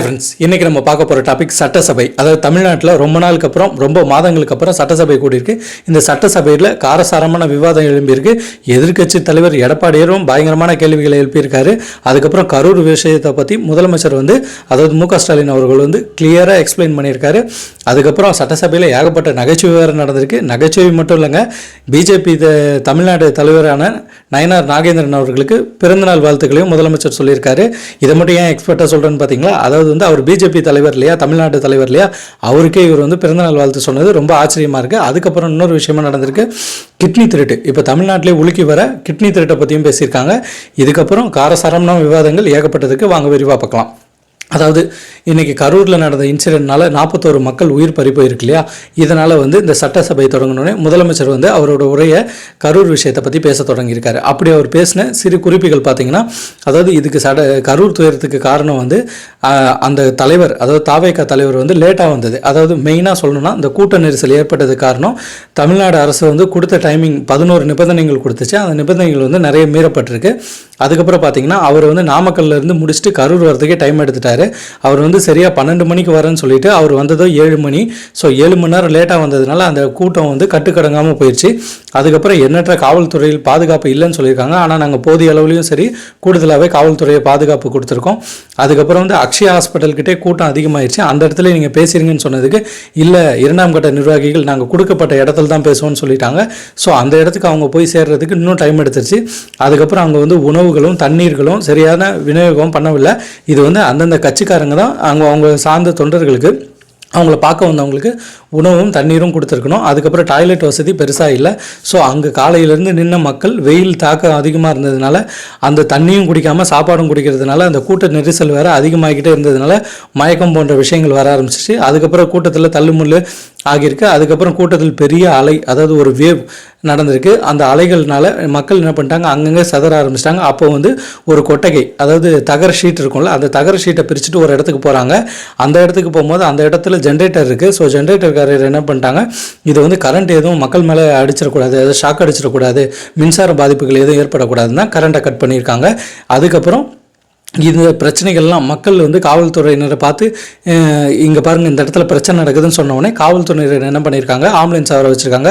Friends இன்னைக்கு நம்ம பார்க்க போகிற டாபிக் சட்டசபை. அதாவது தமிழ்நாட்டில் ரொம்ப நாளுக்கு அப்புறம் ரொம்ப மாதங்களுக்கு அப்புறம் சட்டசபை கூடியிருக்கு. இந்த சட்டசபையில் காரசாரமான விவாதம் எழும்பியிருக்கு. எதிர்க்கட்சி தலைவர் எடப்பாடியரும் பயங்கரமான கேள்விகளை எழுப்பியிருக்காரு. அதுக்கப்புறம் கரூர் விஷயத்தை பற்றி முதலமைச்சர் வந்து அதாவது மு ஸ்டாலின் அவர்கள் வந்து கிளியராக எக்ஸ்பிளைன் பண்ணியிருக்காரு. அதுக்கப்புறம் சட்டசபையில் ஏகப்பட்ட நகைச்சுவை வேறு நடந்திருக்கு. நகைச்சுவை மட்டும் இல்லைங்க பிஜேபி தமிழ்நாடு தலைவரான நயனார் நாகேந்திரன் அவர்களுக்கு பிறந்தநாள் வாழ்த்துக்களையும் முதலமைச்சர் சொல்லியிருக்காரு. இதை மட்டும் ஏன் எக்ஸ்பர்ட்டாக சொல்கிறேன்னு பார்த்தீங்களா அதாவது வந்து அவர் பிஜேபி தலைவர் இல்லையா தமிழ்நாடு தலைவர் இல்லையா அவருக்கே இவர் வந்து பிறந்தநாள் வாழ்த்து சொன்னது. ரொம்ப ஆச்சரியமாக இருக்குது அதுக்கப்புறம் இன்னொரு விஷயமா நடந்திருக்கு. கிட்னி திருட்டு. இப்போ தமிழ்நாட்டிலே உலுக்கி வர கிட்னி திருட்டை பற்றியும் பேசியிருக்காங்க. இதுக்கப்புறம் காரசாரம்னா விவாதங்கள் ஏகப்பட்டதுக்கு வாங்க விரிவாக பார்க்கலாம். அதாவது இன்னைக்கு கரூரில் நடந்த இன்சிடென்ட்னால நாற்பத்தோரு மக்கள் உயிர் பறி போயிருக்கு இல்லையா? இதனால் வந்து இந்த சட்டசபை தொடங்கினோடனே முதலமைச்சர் வந்து அவரோட உரையை கரூர் விஷயத்தை பற்றி பேச தொடங்கியிருக்காரு. அப்படி அவர் பேசின சிறு குறிப்புகள் பார்த்தீங்கன்னா அதாவது இதுக்கு சட கரூர் துயரத்துக்கு காரணம் வந்து அந்த தலைவர் அதாவது தாவேக்கா தலைவர் வந்து லேட்டாக வந்தது. அதாவது மெயினாக சொல்லணும்னா இந்த கூட்ட நெரிசல் ஏற்பட்டது காரணம் தமிழ்நாடு அரசு வந்து கொடுத்த டைமிங் பதினோரு நிபந்தனைகள் கொடுத்துச்சு. அந்த நிபந்தனைகள் வந்து நிறைய மீறப்பட்டிருக்கு. அதுக்கப்புறம் பார்த்தீங்கன்னா அவர் வந்து நாமக்கல்லேருந்து முடிச்சுட்டு கரூர் வரதுக்கே டைம் எடுத்துட்டாரு. அவர் வந்து சரியாக பன்னெண்டு மணிக்கு வரேன்னு சொல்லிட்டு அவர் வந்ததோ ஏழு மணி. ஸோ ஏழு மணி நேரம் லேட்டாக வந்ததுனால அந்த கூட்டம் வந்து கட்டுக்கடங்காமல் போயிடுச்சு அதுக்கப்புறம் எண்ணற்ற காவல்துறையில் பாதுகாப்பு இல்லைன்னு சொல்லியிருக்காங்க. ஆனால் நாங்கள் போதிய அளவுலையும் சரி கூடுதலாகவே காவல்துறையை பாதுகாப்பு கொடுத்துருக்கோம். அதுக்கப்புறம் வந்து அக்ஷயா ஹாஸ்பிட்டல் கிட்டே கூட்டம் அதிகமாயிருச்சு. அந்த இடத்துல நீங்கள் பேசுறீங்கன்னு சொன்னதுக்கு இல்லை இரண்டாம் கட்ட நிர்வாகிகள் நாங்கள் கொடுக்கப்பட்ட இடத்துல தான் பேசுவோம்னு சொல்லிட்டாங்க. ஸோ அந்த இடத்துக்கு அவங்க போய் சேர்றதுக்கு இன்னும் டைம் எடுத்துருச்சு. அதுக்கப்புறம் அங்கே வந்து உணவுகளும் தண்ணீர்களும் சரியான விநியோகம் பண்ணவில்லை. இது வந்து அந்தந்த கட்சிக்காரங்க தான் அவங்க அவங்க சார்ந்த தொண்டர்களுக்கு அவங்கள பார்க்க வந்தவங்களுக்கு உணவும் தண்ணீரும் கொடுத்துருக்கணும். அதுக்கப்புறம் டாய்லெட் வசதி பெருசாக இல்லை. ஸோ அங்கே காலையிலேருந்து நின்ன மக்கள் வெயில் தாக்கம் அதிகமாக இருந்ததுனால அந்த தண்ணியும் குடிக்காமல் சாப்பாடும் குடிக்கிறதுனால அந்த கூட்ட நெரிசல் வேறு அதிகமாகிக்கிட்டே இருந்ததுனால மயக்கம் போன்ற விஷயங்கள் வர ஆரம்பிச்சிச்சு அதுக்கப்புறம் கூட்டத்தில் தள்ளுமுள்ளு ஆகியிருக்கு. அதுக்கப்புறம் கூட்டத்தில் பெரிய அலை அதாவது ஒரு வேவ் நடந்திருக்கு. அந்த அலைகள்னால மக்கள் என்ன பண்ணிட்டாங்க? அங்கங்கே சதற ஆரம்பிச்சிட்டாங்க. அப்போ வந்து ஒரு கொட்டகை அதாவது தகர ஷீட் இருக்கும்ல அந்த தகர ஷீட்டை பிரிச்சுட்டு ஒரு இடத்துக்கு போகிறாங்க அந்த இடத்துக்கு போகும்போது அந்த இடத்துல ஜென்ரேட்டர் இருக்குது ஸோ ஜென்ரேட்டர்காரர் என்ன பண்ணிட்டாங்க? இது வந்து கரண்ட் எதுவும் மக்கள் மேலே அடிச்சிடக்கூடாது எதாவது ஷாக் அடிச்சிடக்கூடாது மின்சார பாதிப்புகள் எதுவும் ஏற்படக்கூடாதுன்னா கரண்ட்டை கட் பண்ணியிருக்காங்க. அதுக்கப்புறம் இந்த பிரச்சனைகள்லாம் மக்கள் வந்து காவல்துறையினரை பார்த்து இங்கே பாருங்கள் இந்த இடத்துல பிரச்சனை நடக்குதுன்னு சொன்ன காவல்துறையினர் என்ன பண்ணியிருக்காங்க? ஆம்புலன்ஸ் வர வச்சுருக்காங்க.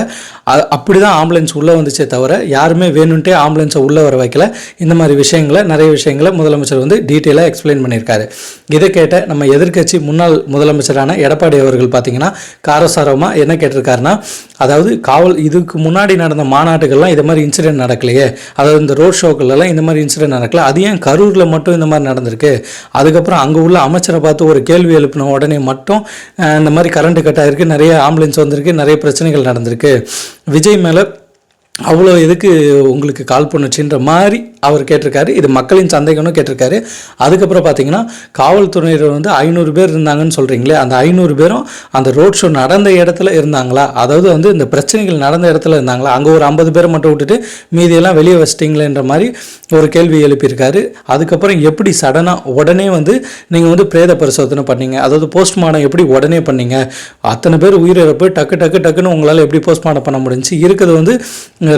அப்படி தான் ஆம்புலன்ஸ் உள்ளே வந்துச்சே தவிர யாருமே வேணும்ன்ட்டே ஆம்புலன்ஸை உள்ளே வர வைக்கல. இந்த மாதிரி விஷயங்களை நிறைய விஷயங்களை முதலமைச்சர் வந்து டீட்டெயிலாக எக்ஸ்பிளைன் பண்ணியிருக்காரு. இதை கேட்ட நம்ம எதிர்க்கட்சி முன்னாள் முதலமைச்சரான எடப்பாடி அவர்கள் பார்த்தீங்கன்னா காரசாரமாக என்ன கேட்டிருக்காருன்னா அதாவது காவல் இதுக்கு முன்னாடி நடந்த மாநாட்டுகள்லாம் இது மாதிரி இன்சிடென்ட் நடக்கலையே. அதாவது இந்த ரோட் ஷோக்கள்லாம் இந்த மாதிரி இன்சிடென்ட் நடக்கல. அது ஏன் கரூரில் மட்டும் இந்த மாதிரி நடந்திருக்கு? அதுக்கப்புறம் அங்கே உள்ள அமைச்சரை பார்த்து ஒரு கேள்வி எழுப்பின உடனே மட்டும் இந்த மாதிரி கரண்ட் கட் ஆகிருக்கு நிறைய ஆம்புலன்ஸ் வந்திருக்கு நிறைய பிரச்சனைகள் நடந்திருக்கு. விஜய் மேலே அவ்வளோ எதுக்கு உங்களுக்கு கால் பண்ணுச்சுன்ற மாதிரி அவர் கேட்டிருக்காரு. இது மக்களின் சந்தேகம்னு கேட்டிருக்காரு. அதுக்கப்புறம் பார்த்தீங்கன்னா காவல்துறையினர் வந்து ஐநூறு பேர் இருந்தாங்கன்னு சொல்கிறீங்களே அந்த ஐநூறு பேரும் அந்த ரோட் ஷோ நடந்த இடத்துல இருந்தாங்களா? அதாவது வந்து இந்த பிரச்சனைகள் நடந்த இடத்துல இருந்தாங்களா? அங்கே ஒரு ஐம்பது பேரை மட்டும் விட்டுட்டு மீதியெல்லாம் வெளியே வச்சிட்டிங்களேன்ற மாதிரி ஒரு கேள்வி எழுப்பியிருக்காரு. அதுக்கப்புறம் எப்படி சடனாக உடனே வந்து நீங்கள் வந்து பிரேத பரிசோதனை பண்ணீங்க? அதாவது போஸ்ட்மார்டம் எப்படி உடனே பண்ணீங்க? அத்தனை பேர் உயிரிழப்பு டக்கு டக்கு டக்குன்னு உங்களால் எப்படி போஸ்ட்மார்டம் பண்ண முடிஞ்சுச்சு இருக்கிறது வந்து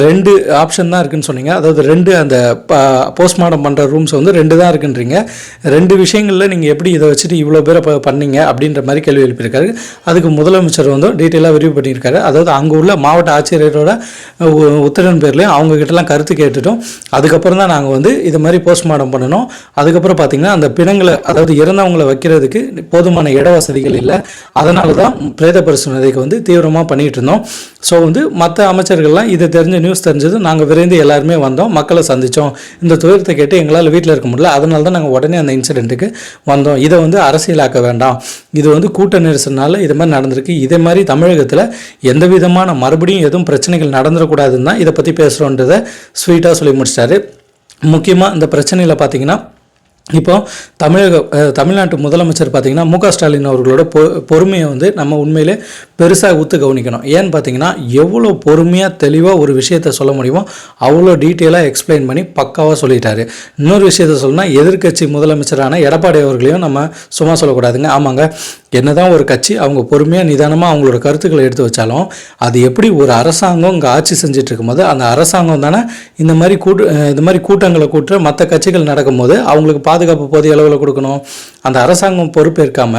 ரெண்டு ஆப்ஷன் தான் இருக்குன்னு சொன்னீங்க. அதாவது ரெண்டு அந்த போஸ்ட்மார்ட்டம் பண்ணுற ரூம்ஸ் வந்து ரெண்டு தான் இருக்குன்றீங்க. ரெண்டு விஷயங்களில் நீங்கள் எப்படி இதை வச்சுட்டு இவ்வளோ பேரை பண்ணீங்க அப்படின்ற மாதிரி கேள்வி எழுப்பியிருக்காரு. அதுக்கு முதலமைச்சர் வந்து டீட்டெயிலாக விரிவு பண்ணியிருக்காரு. அதாவது அங்கே உள்ள மாவட்ட ஆட்சியரோட உத்தரவின் பேர்லேயும் அவங்கக்கிட்டலாம் கருத்து கேட்டுட்டோம். அதுக்கப்புறம் தான் நாங்கள் வந்து இது மாதிரி போஸ்ட்மார்ட்டம் பண்ணணும். அதுக்கப்புறம் பார்த்தீங்கன்னா அந்த பிணங்களை அதாவது இறந்தவங்களை வைக்கிறதுக்கு போதுமான இட வசதிகள் இல்லை. அதனால தான் பிரேத பரிசோதனைக்கு வந்து தீவிரமாக பண்ணிகிட்டு இருந்தோம். ஸோ வந்து மற்ற அமைச்சர்கள்லாம் இதை தெரிஞ்ச நியூஸ் தெரிஞ்சது. நாங்கள் விரைந்து எல்லாருமே வந்தோம். மக்களை சந்தித்தோம் இந்த துயரத்தை கேட்டு எங்களால் வீட்டில் இருக்க முடியல. அதனால தான் நாங்கள் உடனே அந்த இன்சிடெண்ட்டுக்கு வந்தோம். இதை வந்து அரசியலாக்க வேண்டாம். இது வந்து கூட்ட நெரிசல்னால இது மாதிரி நடந்திருக்கு. இதே மாதிரி தமிழகத்தில் எந்த விதமான மறுபடியும் எதுவும் பிரச்சனைகள் நடந்துடக்கூடாதுன்னு தான் இதை பற்றி பேசுகிறோன்றதை ஸ்வீட்டாக சொல்லி முடிச்சிட்டாரு. முக்கியமாக இந்த பிரச்சனையில் பார்த்தீங்கன்னா இப்போ தமிழக தமிழ்நாட்டு முதலமைச்சர் பார்த்தீங்கன்னா மு க ஸ்டாலின் அவர்களோட பொ பொறுமையை வந்து நம்ம உண்மையிலே பெருசாக ஊற்று கவனிக்கணும். ஏன்னு பார்த்தீங்கன்னா எவ்வளோ பொறுமையாக தெளிவாக ஒரு விஷயத்த சொல்ல முடியுமோ அவ்வளோ டீட்டெயிலாக எக்ஸ்பிளைன் பண்ணி பக்காவாக சொல்லிட்டாரு. இன்னொரு விஷயத்த சொல்லணும்னா எதிர்க்கட்சி முதலமைச்சரான எடப்பாடி அவர்களையும் நம்ம சும்மா சொல்லக்கூடாதுங்க. ஆமாங்க. என்னதான் ஒரு கட்சி அவங்க பொறுமையாக நிதானமாக அவங்களோட கருத்துக்களை எடுத்து வச்சாலும் அது எப்படி ஒரு அரசாங்கம் இங்கே ஆட்சி செஞ்சுட்டு இருக்கும்போது அந்த அரசாங்கம் தானே இந்த மாதிரி கூட்டு இந்த மாதிரி கூட்டங்களை கூட்டுற மற்ற கட்சிகள் நடக்கும்போது அவங்களுக்கு பாதுகாப்பு போதிய அளவில் கொடுக்கணும். அந்த அரசாங்கம் பொறுப்பேற்காம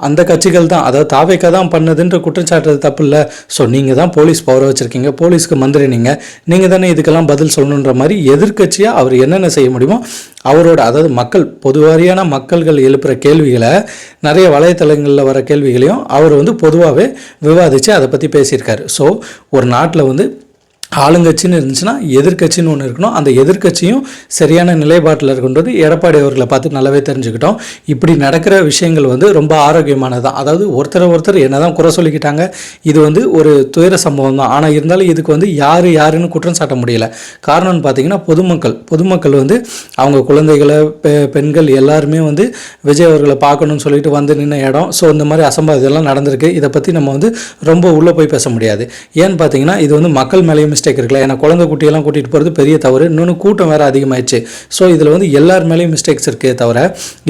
அந்த கட்சிகள் தான் அதாவது தாவேக்கா தான் பண்ணுதுன்ற குற்றச்சாட்டு தப்பு இல்லை ஸோ நீங்கள் தான் போலீஸ் பவரை வச்சுருக்கீங்க போலீஸ்க்கு மந்திரி நீங்கள் நீங்கள் தானே இதுக்கெல்லாம் பதில் சொல்லணுன்ற மாதிரி எதிர்க்கட்சியாக அவர் என்னென்ன செய்ய முடியுமோ அவரோட அதாவது மக்கள் பொதுவாரியான மக்கள்கள் எழுப்புகிற கேள்விகளை நிறைய வலைத்தளங்களில் வர கேள்விகளையும் அவர் வந்து பொதுவாகவே விவாதித்து அதை பற்றி பேசியிருக்காரு. ஸோ ஒரு நாட்டில் வந்து ஆளுங்கட்சின்னு இருந்துச்சுன்னா எதிர்க்கட்சின்னு ஒன்று இருக்கணும். அந்த எதிர்க்கட்சியும் சரியான நிலைப்பாட்டில் இருக்குன்றது எடப்பாடி அவர்களை பார்த்து நல்லாவே தெரிஞ்சுக்கிட்டோம். இப்படி நடக்கிற விஷயங்கள் வந்து ரொம்ப ஆரோக்கியமானது தான் அதாவது ஒருத்தரை ஒருத்தர் என்ன தான் குறை சொல்லிக்கிட்டாங்க இது வந்து ஒரு துயர சம்பவம் தான் ஆனால் இருந்தாலும் இதுக்கு வந்து யார் யாருன்னு குற்றம் சாட்ட முடியல. காரணம்னு பார்த்தீங்கன்னா பொதுமக்கள். பொதுமக்கள் வந்து அவங்க குழந்தைகளை பெ பெண்கள் எல்லாருமே வந்து விஜய் அவர்களை பார்க்கணும்னு சொல்லிட்டு வந்து நின்ன இடம். ஸோ இந்த மாதிரி அசம்பாவிதம் எல்லாம் நடந்திருக்கு. இதை பற்றி நம்ம வந்து ரொம்ப உள்ளே போய் பேச முடியாது. ஏன்னு பார்த்தீங்கன்னா இது வந்து மக்கள் மேலேயும் மிஸ்டேக் இருக்குல்ல? ஏன்னா குழந்தை குட்டியெல்லாம் கூட்டிகிட்டு போகிறது பெரிய தவறு. இன்னொன்று கூட்டம் வேறு அதிகமாயிடுச்சு. ஸோ இதில் வந்து எல்லார் மேலேயும் மிஸ்டேக்ஸ் இருக்கே தவிர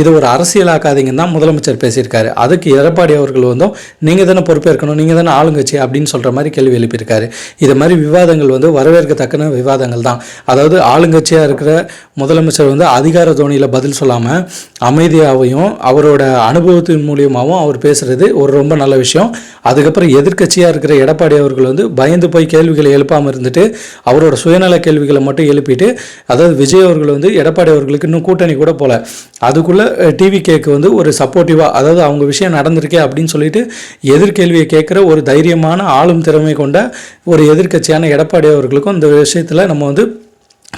இது ஒரு அரசியலாக்காதீங்கன்னு தான் முதலமைச்சர் பேசியிருக்காரு. அதுக்கு எடப்பாடி அவர்கள் வந்தும் நீங்கள் தானே பொறுப்பேற்கணும் நீங்கள் தானே ஆளுங்கட்சி அப்படின்னு சொல்கிற மாதிரி கேள்வி எழுப்பியிருக்காரு. இது மாதிரி விவாதங்கள் வந்து வரவேற்கத்தக்கன விவாதங்கள் தான். அதாவது ஆளுங்கட்சியாக இருக்கிற முதலமைச்சர் வந்து அதிகார தோணியில் பதில் சொல்லாமல் அமைதியாகவும் அவரோட அனுபவத்தின் மூலியமாகவும் அவர் பேசுகிறது ஒரு ரொம்ப நல்ல விஷயம். அதுக்கப்புறம் எதிர்க்கட்சியாக இருக்கிற எடப்பாடி அவர்கள் வந்து பயந்து போய் கேள்விகளை எழுப்பாமல் இருந்துட்டு அவரோட சுயநல கேள்விகளை மட்டும் எழுப்பிட்டு அதாவது விஜய் அவர்கள் வந்து எடப்பாடி அவர்களுக்கு இன்னும் கூட்டணி கூட போல. அதுக்குள்ளே டிவி கேக்கு வந்து ஒரு சப்போர்ட்டிவாக அதாவது அவங்க விஷயம் நடந்திருக்கே அப்படின்னு சொல்லிட்டு எதிர்கேள்வியை கேட்குற ஒரு தைரியமான ஆளும் திறமை கொண்ட ஒரு எதிர்க்கட்சியான எடப்பாடி அவர்களுக்கும் இந்த விஷயத்தில் நம்ம வந்து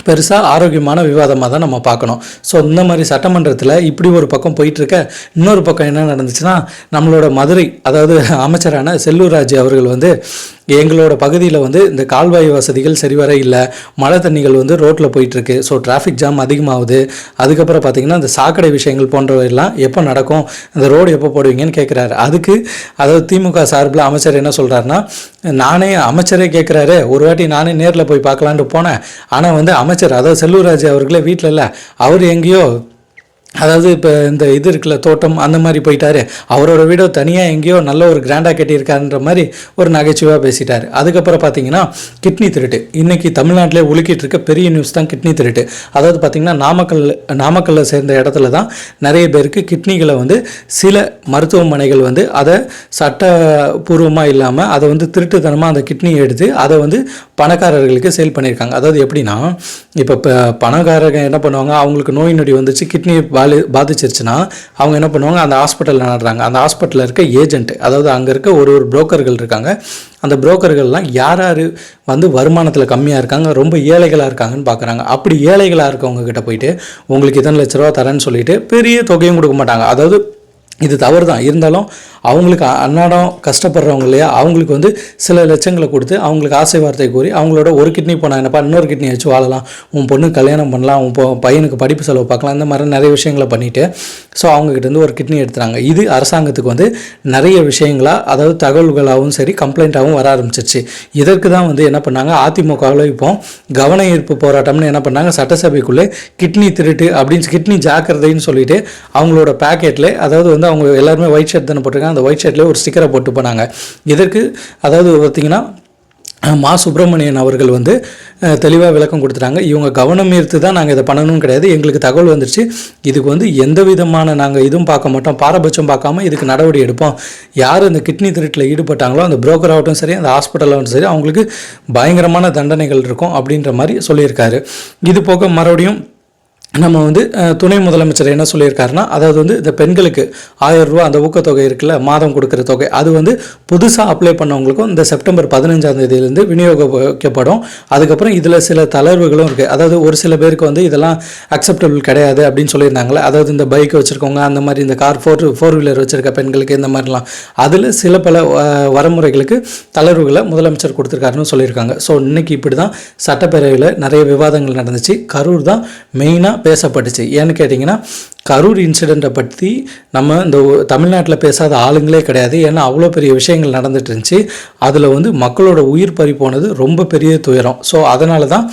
பெருசாக ஆரோக்கியமான விவாதமாக தான் நம்ம பார்க்கணும். ஸோ இந்த மாதிரி சட்டமன்றத்தில் இப்படி ஒரு பக்கம் போயிட்டுருக்க இன்னொரு பக்கம் என்ன நடந்துச்சுன்னா நம்மளோட மதுரை அதாவது அமைச்சரான செல்லூர் ராஜு அவர்கள் வந்து எங்களோட பகுதியில் வந்து இந்த கால்வாய் வசதிகள் சரிவர இல்லை. மழை தண்ணிகள் வந்து ரோட்டில் போயிட்டுருக்கு. ஸோ டிராஃபிக் ஜாம் அதிகமாகுது. அதுக்கப்புறம் பார்த்திங்கன்னா இந்த சாக்கடை விஷயங்கள் போன்றவையெல்லாம் எப்போ நடக்கும்? இந்த ரோடு எப்போ போடுவீங்கன்னு கேட்குறாரு அதுக்கு அதாவது திமுக சார்பில் அமைச்சர் என்ன சொல்கிறாருன்னா நானே அமைச்சரே கேட்குறாரு ஒரு வாட்டி நானே நேரில் போய் பார்க்கலான்ட்டு போனேன். ஆனால் வந்து அமைச்சர் அதாவது செல்லூர்ராஜ் அவர்களே வீட்டில் இல்லை. அவர் எங்கேயோ அதாவது இப்போ இந்த இது இருக்குல்ல தோட்டம் அந்த மாதிரி போயிட்டாரு. அவரோட வீடோ தனியாக எங்கேயோ நல்ல ஒரு கிராண்டாக கட்டியிருக்காருன்ற மாதிரி ஒரு நகைச்சுவாக பேசிட்டார். அதுக்கப்புறம் பார்த்தீங்கன்னா கிட்னி திருட்டு. இன்றைக்கி தமிழ்நாட்டிலே உலுக்கிட்டு இருக்க பெரிய நியூஸ் தான் கிட்னி திருட்டு. அதாவது பார்த்தீங்கன்னா நாமக்கல் நாமக்கல்லில் சேர்ந்த இடத்துல தான் நிறைய பேருக்கு கிட்னிகளை வந்து சில மருத்துவமனைகள் வந்து அதை சட்டபூர்வமாக இல்லாமல் அதை வந்து திருட்டுத்தனமாக அந்த கிட்னியை எடுத்து அதை வந்து பணக்காரர்களுக்கு சேல் பண்ணியிருக்காங்க. அதாவது எப்படின்னா இப்போ இப்போ பணக்காரங்க என்ன பண்ணுவாங்க? அவங்களுக்கு நோய் நொடி வந்துச்சு கிட்னி பாலி பாதிச்சிருச்சுன்னா அவங்க என்ன பண்ணுவாங்க அந்த ஹாஸ்பிட்டலில் நடுறாங்க. அந்த ஹாஸ்பிட்டலில் இருக்க ஏஜென்ட் அதாவது அங்கே இருக்க ஒரு ஒரு புரோக்கர்கள் இருக்காங்க. அந்த புரோக்கர்கள்லாம் யார் யார் வந்து வருமானத்தில் கம்மியாக இருக்காங்க ரொம்ப ஏழைகளாக இருக்காங்கன்னு பார்க்குறாங்க அப்படி ஏழைகளாக இருக்கவங்க கிட்ட போயிட்டு உங்களுக்கு இத்தனை லட்ச ரூபா தரேன்னு சொல்லிட்டு பெரிய தொகையும் கொடுக்க மாட்டாங்க. அதாவது இது தவறு தான் இருந்தாலும் அவங்களுக்கு அன்னாடம் கஷ்டப்படுறவங்க இல்லையா? அவங்களுக்கு வந்து சில லட்சங்களை கொடுத்து அவங்களுக்கு ஆசை வார்த்தை கூறி அவங்களோட ஒரு கிட்னி போனால் என்னப்பா இன்னொரு கிட்னி வச்சு வாழலாம். உன் பொண்ணு கல்யாணம் பண்ணலாம் உன் பையனுக்கு படிப்பு செலவு பார்க்கலாம் இந்த மாதிரி நிறைய விஷயங்களை பண்ணிவிட்டு ஸோ அவங்ககிட்டேருந்து ஒரு கிட்னி எடுத்துறாங்க. இது அரசாங்கத்துக்கு வந்து நிறைய விஷயங்களா அதாவது தகவல்களாகவும் சரி கம்ப்ளைண்ட்டாகவும் வர ஆரம்பிச்சிருச்சு. இதற்கு தான் வந்து என்ன பண்ணாங்க? அதிமுகவில் இப்போ கவன ஈர்ப்பு போராட்டம்னு என்ன பண்ணாங்க? சட்டசபைக்குள்ளே கிட்னி திருட்டு அப்படின்னு கிட்னி ஜாக்கிரதைன்னு சொல்லிட்டு அவங்களோட பேக்கெட்டில் அதாவது வந்து அவங்க எல்லாருமே ஒயிட் ஷர்ட் தானே போட்டிருக்காங்க. அந்த ஒயிட் ஷர்ட்லேயே ஒரு ஸ்டிக்கரை போட்டு போனாங்க. இதற்கு அதாவது பார்த்திங்கன்னா மா சுப்பிரமணியன் அவர்கள் வந்து தெளிவாக விளக்கம் கொடுத்துட்டாங்க. இவங்க கவனம் ஈர்த்து தான் நாங்கள் இதை பண்ணணும்னு கிடையாது. எங்களுக்கு தகவல் வந்துருச்சு. இதுக்கு வந்து எந்த விதமான நாங்கள் இதுவும் பார்க்க மாட்டோம். பாரபட்சம் பார்க்காம இதுக்கு நடவடிக்கை எடுப்போம். யார் இந்த கிட்னி திருட்டில் ஈடுபட்டாங்களோ அந்த புரோக்கர் ஆகட்டும் சரி அந்த ஹாஸ்பிட்டலாகட்டும் சரி அவங்களுக்கு பயங்கரமான தண்டனைகள் இருக்கும் அப்படின்ற மாதிரி சொல்லியிருக்காரு. இது போக மறுபடியும் நம்ம வந்து துணை முதலமைச்சர் என்ன சொல்லியிருக்காருன்னா அதாவது வந்து இந்த பெண்களுக்கு ஆயிரம் ரூபா அந்த ஊக்கத்தொகை இருக்குல்ல மாதம் கொடுக்குற தொகை அது வந்து புதுசாக அப்ளை பண்ணவங்களுக்கும் இந்த செப்டம்பர் பதினஞ்சாம் தேதியிலேருந்து விநியோகிக்கப்படும். அதுக்கப்புறம் இதில் சில தளர்வுகளும் இருக்குது அதாவது ஒரு சில பேருக்கு வந்து இதெல்லாம் அக்செப்டபிள் கிடையாது அப்படின்னு சொல்லியிருந்தாங்களே அதாவது இந்த பைக் வச்சுருக்கவங்க அந்த மாதிரி இந்த கார் ஃபோர் ஃபோர் வீலர் வச்சுருக்க பெண்களுக்கு இந்த மாதிரிலாம். அதில் சில பல வரமுறைகளுக்கு தளர்வுகளை முதலமைச்சர் கொடுத்துருக்காருன்னு சொல்லியிருக்காங்க. ஸோ இன்னைக்கு இப்படி தான் சட்டப்பேரவையில் நிறைய விவாதங்கள் நடந்துச்சு. கரூர் தான் மெயினாக பேசப்பட்டுச்சு. ஏன்னு கேட்டிங்கன்னா கரூர் இன்சிடெண்ட்டை பற்றி நம்ம இந்த தமிழ்நாட்டில் பேசாத ஆளுங்களே கிடையாது. ஏன்னா அவ்வளோ பெரிய விஷயங்கள் நடந்துட்டு இருந்துச்சு அதில் வந்து மக்களோட உயிர் பறி போனது ரொம்ப பெரிய துயரம். ஸோ அதனால தான்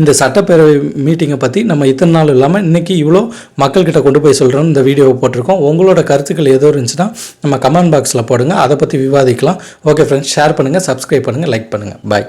இந்த சட்டப்பேரவை மீட்டிங்கை பற்றி நம்ம இத்தனை நாள் இல்லாமல் இன்றைக்கி இவ்வளோ மக்கள்கிட்ட கொண்டு போய் சொல்கிறோம் இந்த வீடியோவை போட்டிருக்கோம். உங்களோட கருத்துக்கள் ஏதோ இருந்துச்சுன்னா நம்ம கமெண்ட் பாக்ஸில் போடுங்க. அதை பற்றி விவாதிக்கலாம். ஓகே ஃப்ரெண்ட்ஸ் ஷேர் பண்ணுங்கள் சப்ஸ்கிரைப் பண்ணுங்கள் லைக் பண்ணுங்கள் பாய்